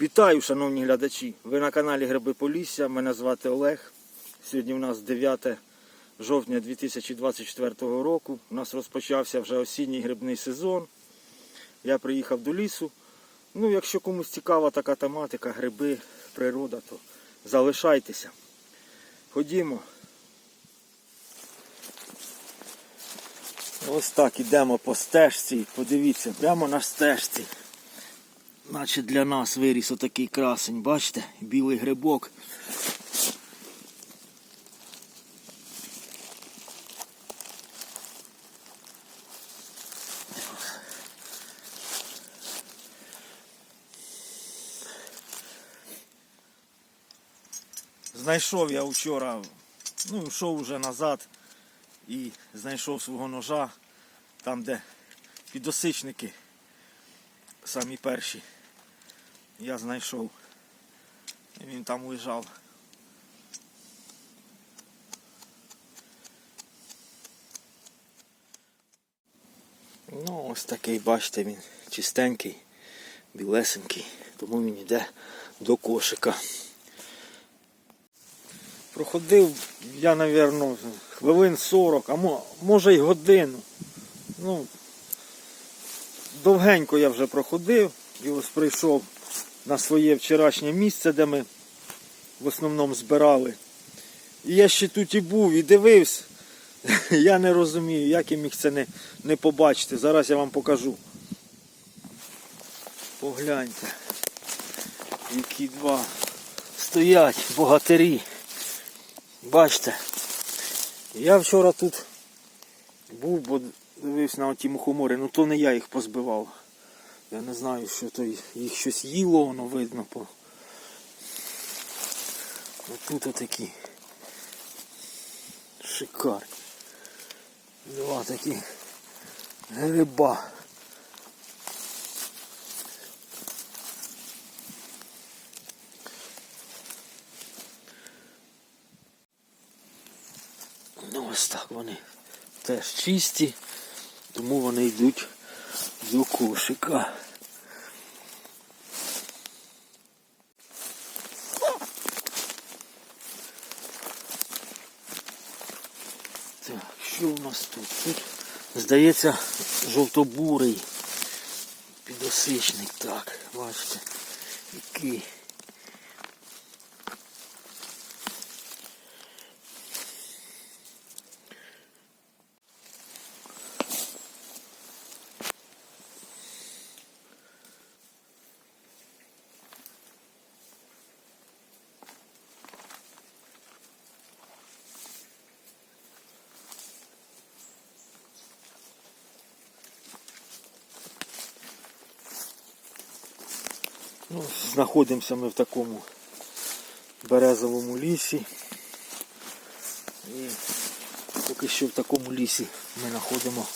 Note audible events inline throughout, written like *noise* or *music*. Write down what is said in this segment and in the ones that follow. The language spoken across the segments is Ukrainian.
Вітаю, шановні глядачі! Ви на каналі Гриби Полісся. Мене звати Олег. Сьогодні у нас 9 жовтня 2024 року. У нас розпочався вже осінній грибний сезон. Я приїхав до лісу. Ну, якщо комусь цікава така тематика, гриби, природа, то залишайтеся. Ходімо. Ось так ідемо по стежці. Подивіться, прямо на стежці. Наче для нас виріс отакий красень, бачите? Білий грибок. Знайшов я вчора, ну, йшов уже назад і знайшов свого ножа там, де підосичники самі перші. Я знайшов. І він там лежав. Ну, ось такий, бачите, він чистенький, білесенький, тому він йде до кошика. Проходив я, напевно, хвилин 40, а може й годину. Ну, довгенько я вже проходив і ось прийшов на своє вчорашнє місце, де ми в основному збирали. І я ще тут і був і дивився. *laughs* Я не розумію, як я міг це не, не побачити. Зараз я вам покажу. Погляньте, які два стоять богатирі. Бачите, я вчора тут був, бо дивився на оті мухомори, ну то не я їх позбивав. Я не знаю, що то їх щось їло, воно видно по. Отут отакі. Шикарні. Два такі гриба. Ну ось так вони теж чисті, тому вони йдуть до кошика. Так, що у нас тут? Тут, здається, жовтобурий підосичник. Так, бачите, який. Ну, знаходимося ми в такому березовому лісі. І поки що в такому лісі ми знаходимо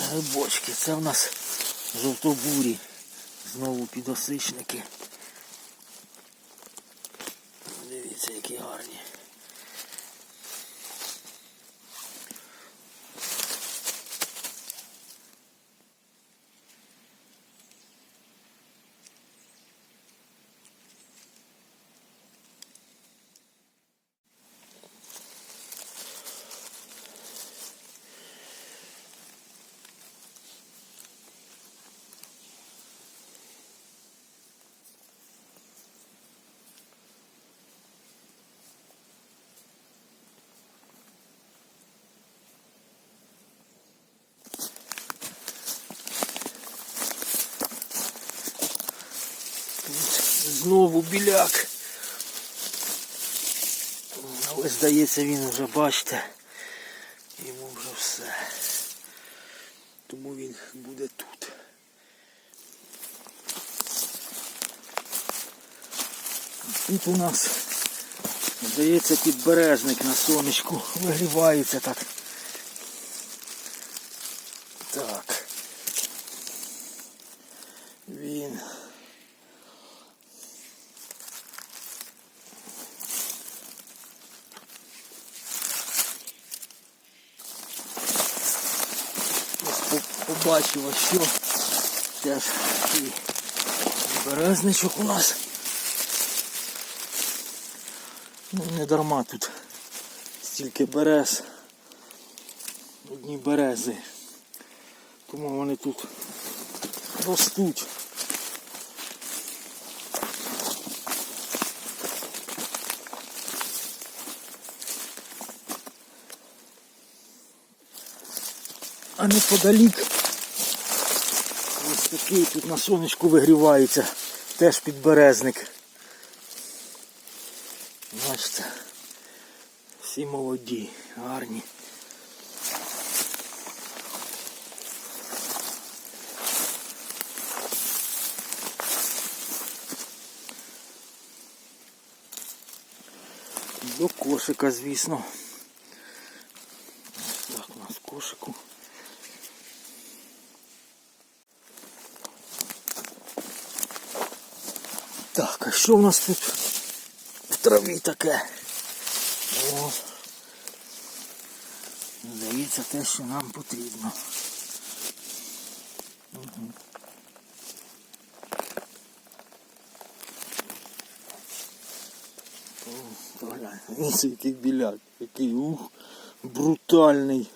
грибочки. Це в нас жовтобурі. Знову підосичники. Дивіться, які гарні. Знову біляк. Але здається, він вже, бачите, йому вже все. Тому він буде тут. Тут у нас, здається, підберезник на сонечку вигрівається. Так. Він. Ось по- побачив, ось що теж такий Березничок у нас. Ну, не дарма тут стільки берез. Одні берези. Тому вони тут ростуть. А неподалік ось такий тут на сонечку вигрівається, теж підберезник. Бачите, всі молоді, гарні. До кошика, звісно. Ось так у нас в кошику. Так, а що в нас тут в траві таке? О, здається, те, що нам потрібно. Ось який біляк, який ух, брутальний,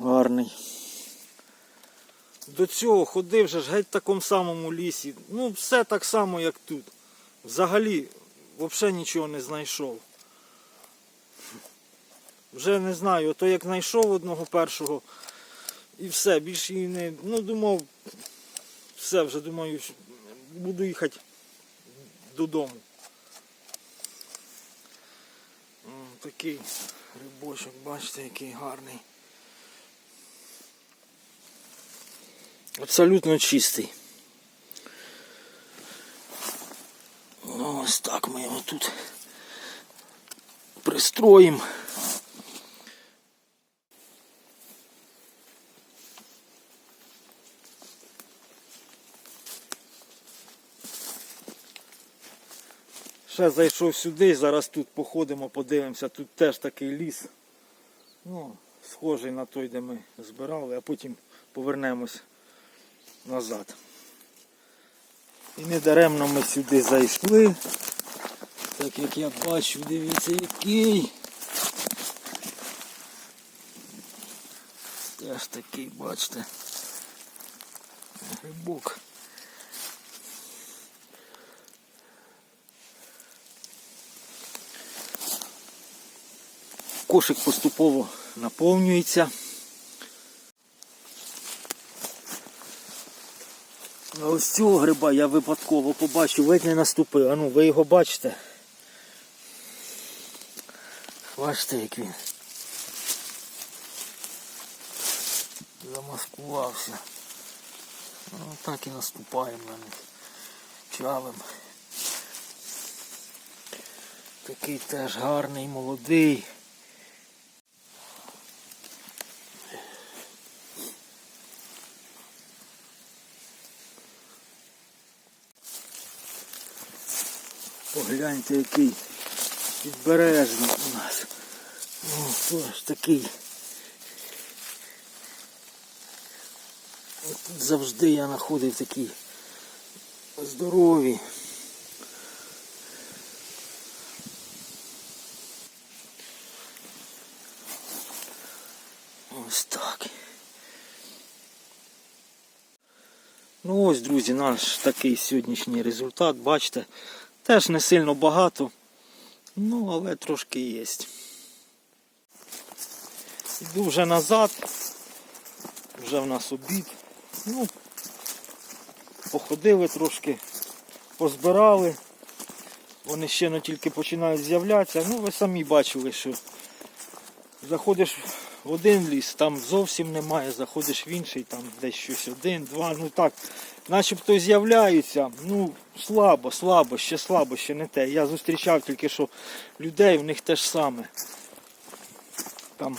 гарний. До цього ходив же ж геть в такому самому лісі. Ну, все так само, як тут. Взагалі, взагалі нічого не знайшов. Вже не знаю, то як знайшов одного першого і все, більше і не. Ну, думав, все, вже думаю, буду їхати додому. Такий грибочок, бачите, який гарний. Абсолютно чистий. Ну, ось так ми його тут пристроїмо. Ще зайшов сюди, зараз тут походимо, подивимося, тут теж такий ліс. Ну, схожий на той, де ми збирали, а потім повернемось назад. І не даремно ми сюди зайшли. Так як я бачу, дивіться який. Теж такий, бачите. Грибок. Кошик поступово наповнюється. Ось цього гриба я випадково побачив, ледь не наступив. А ну, ви його бачите? Бачите, як він. Замаскувався. Ну, так і наступаємо на них. Чавим. Такий теж гарний, молодий. Погляньте, який підбережний у нас. О, тож такий. От тут завжди я знаходив такі здорові. Ось так. Ну ось, друзі, наш такий сьогоднішній результат, бачите, теж не сильно багато, ну але трошки є. Йду вже назад, вже в нас обід. Ну, походили трошки, позбирали. Вони ще не тільки починають з'являтися. Ну ви самі бачили, що заходиш один ліс, там зовсім немає, заходиш в інший, там десь щось один, два, ну так, начебто з'являються, ну слабо, слабо, ще слабо, ще не те. Я зустрічав тільки що людей, в них те ж саме. Там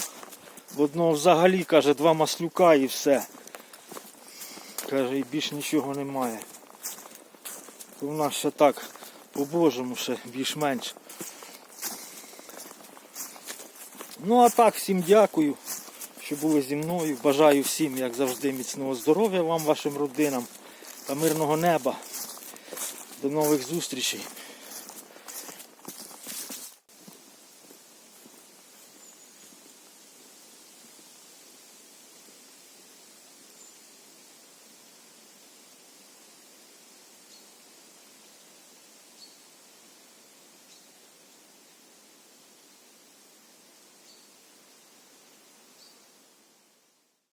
в одного взагалі, каже, два маслюка і все. Каже, і більш нічого немає. То в нас ще так, по-божому, ще більш-менш. Ну а так, всім дякую, що були зі мною. Бажаю всім, як завжди, міцного здоров'я вам, вашим родинам. та мирного неба. До нових зустрічей.